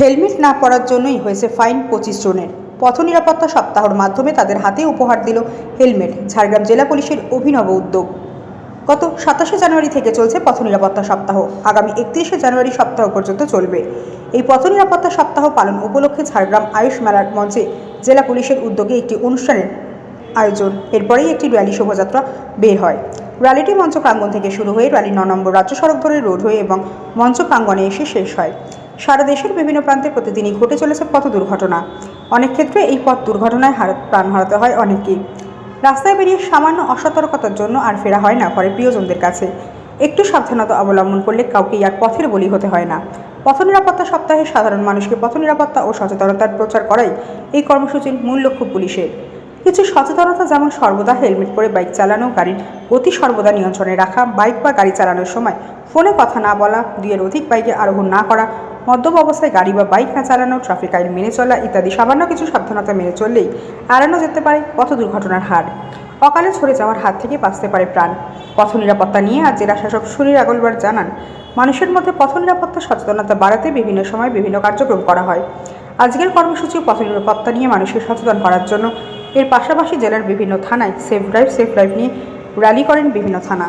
Helmet না পরার জন্যই হয়েছে ফাইন পঁচিশ জনের। পথ নিরাপত্তা সপ্তাহর মাধ্যমে তাদের হাতে উপহার দিল হেলমেট, ঝাড়গ্রাম জেলা পুলিশের অভিনব উদ্যোগ। গত সাতাশে জানুয়ারি থেকে চলছে পথ নিরাপত্তা সপ্তাহ। আগামী একত্রিশে জানুয়ারি সপ্তাহ পর্যন্ত চলবে। এই পথ নিরাপত্তা সপ্তাহ পালন উপলক্ষে ঝাড়গ্রাম আয়ুষ মেলার মঞ্চে জেলা পুলিশের উদ্যোগে একটি অনুষ্ঠানের আয়োজন। এরপরেই একটি র্যালি শোভাযাত্রা বের হয়। র্যালিটি মঞ্চ প্রাঙ্গণ থেকে শুরু হয়ে র্যালি ন নম্বর রাজ্য সড়ক ধরে রোড হয়ে এবং মঞ্চ প্রাঙ্গণে এসে শেষ হয়। সারা দেশের বিভিন্ন প্রান্তে প্রতিদিনই ঘটে চলেছে পথ দুর্ঘটনা। অনেক ক্ষেত্রে এই পথ দুর্ঘটনায় হার, প্রাণ হারাতে হয় অনেকেই। রাস্তায় বেরিয়ে সামান্য অসতর্কতার জন্য আর ফেরা হয় না ঘরের প্রিয়জনদের কাছে। একটু সাবধানতা অবলম্বন করলে কাউকে আর পথের বলি হতে হয় না। পথ নিরাপত্তা সপ্তাহে সাধারণ মানুষকে পথ নিরাপত্তা ও সচেতনতার প্রচার করাই এই কর্মসূচির মূল লক্ষ্য পুলিশের। কিছু সচেতনতা যেমন সর্বদা হেলমেট পরে বাইক চালানো, গাড়ির গতি সর্বদা নিয়ন্ত্রণে রাখা, বাইক বা গাড়ি চালানোর সময় ফোনে কথা না বলা, দুইয়ের অধিক বাইকে আরোহণ না করা মদ্যপ অবস্থায় গাড়ি বা বাইক না চালানো ট্রাফিক আইন মেনে চলা ইত্যাদি সামান্য কিছু সাবধানতা মেনে চললেই এড়ানো যেতে পারে পথ দুর্ঘটনার হার। অকালে ছড়ে যাওয়ার হাত থেকে বাঁচতে পারে প্রাণ। পথ নিরাপত্তা নিয়ে আজ জেলা শাসক সুনীল আগলবার জানান, মানুষের মধ্যে পথ নিরাপত্তা, সচেতনতা বাড়াতে বিভিন্ন সময় বিভিন্ন কার্যক্রম করা হয়। আজকের কর্মসূচি পথ নিরাপত্তা নিয়ে মানুষের সচেতন করার জন্য। এর পাশাপাশি জেলার বিভিন্ন থানায় সেফ ড্রাইভ সেফ ড্রাইভ নিয়ে র্যালি করেন বিভিন্ন থানা।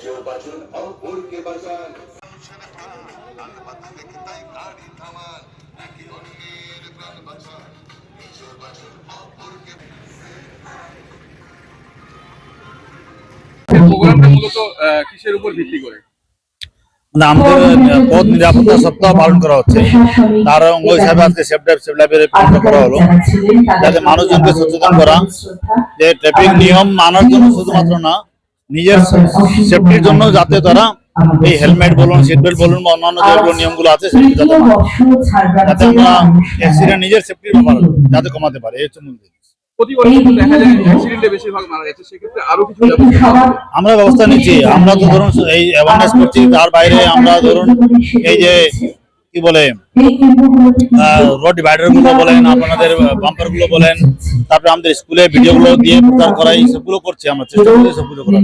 নিজেও বাঁচুন অপরকে বাঁচান। এই প্রোগ্রামটা মূলত কিসের উপর ভিত্তি করে? আমাদের পথ নিরাপত্তা সপ্তাহ পালন করা হচ্ছে। তার অঙ্গ হিসাবে আজকে সেফ ড্রাইভ সেফ লাইফের পালন করা হলো। যাতে মানুষজনকে সচেতন করা যে ট্রাফিক নিয়ম মানার জন্য শুধুমাত্র না নিজের সেফটির জন্য যাতে তারা এই হেলমেট বলুন সিট বেল্ট বলুন বা অন্যান্য যেগুলো নিয়মগুলো আছে সেগুলো যাতে। আমরা অ্যাক্সিডেন্ট নিজের সেফটির ব্যাপার যাতে কমাতে পারে এই হচ্ছে মূল নেওয়া হবে। আমরা ব্যবস্থা নিচ্ছি আমরা তো ধরুন এই অ্যাওয়ারনেস করছি তার বাইরে আমরা ধরুন এই যে কি বলে? রোড ডিভাইডারগুলো বলেন, আপনাদের বাম্পারগুলো বলেন, তারপরে আমাদের স্কুলে ভিডিও গুলো দিয়ে প্রচার করাই সবগুলো করছি আমরা, চেষ্টা করছি সবগুলো করার।